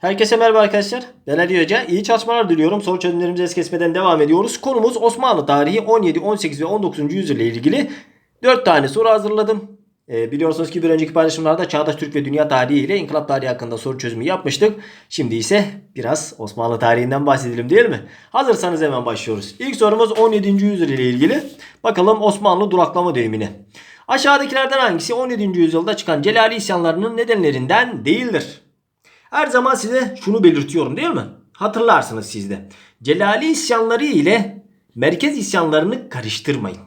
Herkese merhaba arkadaşlar. Ben Ali Hoca. İyi çalışmalar diliyorum. Soru çözümlerimize es kesmeden devam ediyoruz. Konumuz Osmanlı tarihi 17, 18 ve 19. yüzyıl ile ilgili 4 tane soru hazırladım. Ee, biliyorsunuz ki bir önceki paylaşımlarda Çağdaş Türk ve Dünya tarihi ile İnkılap tarihi hakkında soru çözümü yapmıştık. Şimdi ise biraz Osmanlı tarihinden bahsedelim değil mi? Hazırsanız hemen başlıyoruz. İlk sorumuz 17. yüzyıl ile ilgili. Bakalım Osmanlı duraklama dönemine. Aşağıdakilerden hangisi 17. yüzyılda çıkan Celali isyanlarının nedenlerinden değildir? Her zaman size şunu belirtiyorum değil mi? Hatırlarsınız siz de. Celali isyanları ile merkez isyanlarını karıştırmayın.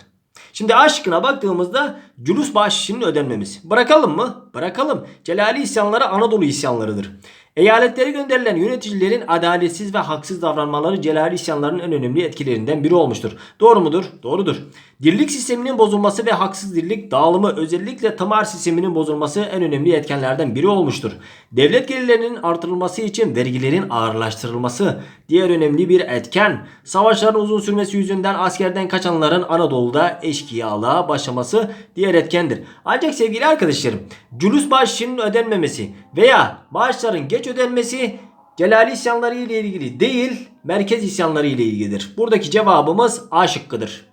Şimdi aşkına baktığımızda cülus bahşişinin ödenmemiz. Bırakalım mı? Bırakalım. Celali isyanları Anadolu isyanlarıdır. Eyaletlere gönderilen yöneticilerin adaletsiz ve haksız davranmaları Celali isyanlarının en önemli etkilerinden biri olmuştur. Doğru mudur? Doğrudur. Dirlik sisteminin bozulması ve haksız dirlik dağılımı özellikle tımar sisteminin bozulması en önemli etkenlerden biri olmuştur. Devlet gelirlerinin artırılması için vergilerin ağırlaştırılması diğer önemli bir etken. Savaşların uzun sürmesi yüzünden askerden kaçanların Anadolu'da eşkıyalığa başlaması diğer etkendir. Ancak sevgili arkadaşlarım, cülus bahşişinin ödenmemesi veya bağışların geç ödenmesi Celali isyanları ile ilgili değil, merkez isyanları ile ilgilidir. Buradaki cevabımız A şıkkıdır.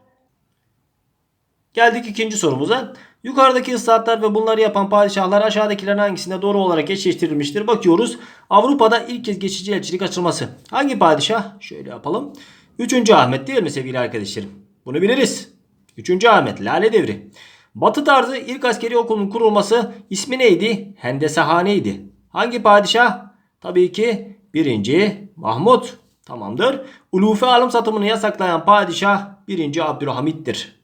Geldik ikinci sorumuza. Yukarıdaki ıslahatlar ve bunları yapan padişahlar aşağıdakilerin hangisinde doğru olarak eşleştirilmiştir? Bakıyoruz. Avrupa'da ilk kez geçici elçilik açılması. Hangi padişah? Şöyle yapalım. 3. Ahmet değil mi sevgili arkadaşlarım? Bunu biliriz. 3. Ahmet Lale Devri. Batı tarzı ilk askeri okulun kurulması ismi neydi? Hendesehaneydi. Hangi padişah? Tabii ki 1. Mahmut. Tamamdır. Ulufe alım satımını yasaklayan padişah 1. Abdülhamit'tir.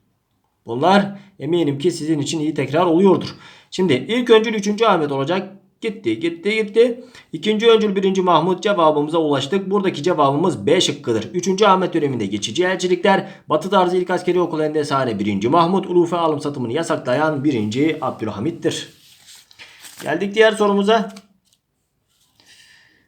Bunlar eminim ki sizin için iyi tekrar oluyordur. Şimdi ilk öncül 3. Ahmet olacak. Gitti gitti gitti. İkinci öncül 1. Mahmut cevabımıza ulaştık. Buradaki cevabımız B şıkkıdır. 3. Ahmet döneminde geçici elçilikler. Batı tarzı ilk askeri okul endesane 1. Mahmut. Ulufe alım satımını yasaklayan 1. Abdülhamit'tir. Geldik diğer sorumuza.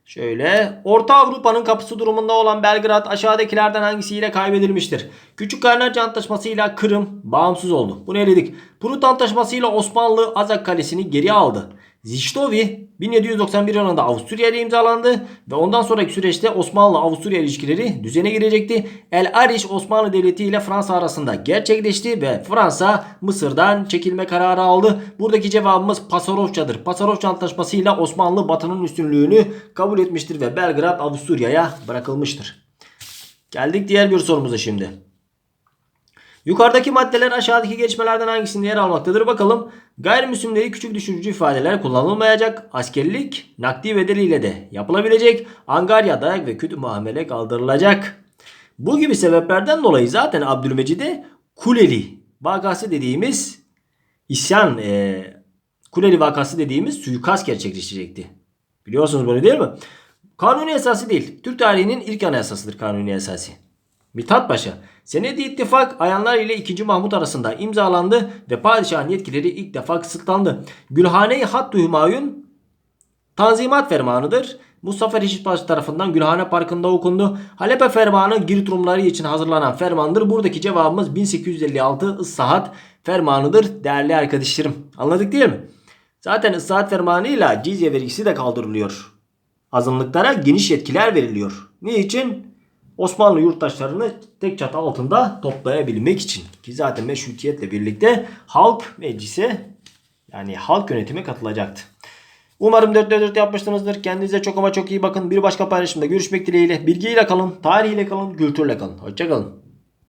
Şöyle Orta Avrupa'nın kapısı durumunda olan Belgrad aşağıdakilerden hangisiyle kaybedilmiştir? Küçük Kaynarca Antlaşması'yla Kırım bağımsız oldu. Bunu eledik. Prut Antlaşması'yla Osmanlı Azak Kalesi'ni geri aldı. Ziştovi 1791 yılında Avusturya imzalandı ve ondan sonraki süreçte Osmanlı-Avusturya ilişkileri düzene girecekti. El Arish Osmanlı Devleti ile Fransa arasında gerçekleşti ve Fransa Mısır'dan çekilme kararı aldı. Buradaki cevabımız Pasarofça'dır. Pasarofça Antlaşması ile Osmanlı Batı'nın üstünlüğünü kabul etmiştir ve Belgrad Avusturya'ya bırakılmıştır. Geldik diğer bir sorumuza şimdi. Yukarıdaki maddeler aşağıdaki gelişmelerden hangisinde yer almaktadır? Bakalım. Gayrimüslimleri küçük düşürücü ifadeler kullanılmayacak. Askerlik nakdi bedeliyle de yapılabilecek. Angarya dayak ve kötü muamele kaldırılacak. Bu gibi sebeplerden dolayı zaten Abdülmecid'e Kuleli vakası dediğimiz isyan e, Kuleli vakası dediğimiz suikast gerçekleşecekti. Biliyorsunuz bunu değil mi? Kanuni esası değil. Türk tarihinin ilk anayasasıdır kanuni esası. Mithat Paşa. Senedi ittifak ayanlar ile 2. Mahmut arasında imzalandı ve padişahın yetkileri ilk defa kısıtlandı. Gülhane-i Hattı Hümayun Tanzimat Fermanı'dır. Mustafa Reşit Paşa tarafından Gülhane Parkı'nda okundu. Halepe Fermanı Girit Rumları için hazırlanan fermandır. Buradaki cevabımız 1856 Issahat Fermanı'dır değerli arkadaşlarım. Anladık değil mi? Zaten Issahat Fermanı'yla cizye vergisi de kaldırılıyor. Azınlıklara geniş yetkiler veriliyor. Niçin? Osmanlı yurttaşlarını tek çatı altında toplayabilmek için. Ki zaten meşrutiyetle birlikte halk meclise yani halk yönetime katılacaktı. Umarım 4'te 4 yapmışsınızdır. Kendinize çok ama çok iyi bakın. Bir başka paylaşımda görüşmek dileğiyle. Bilgiyle kalın, tarihiyle kalın, kültürle kalın. Hoşçakalın.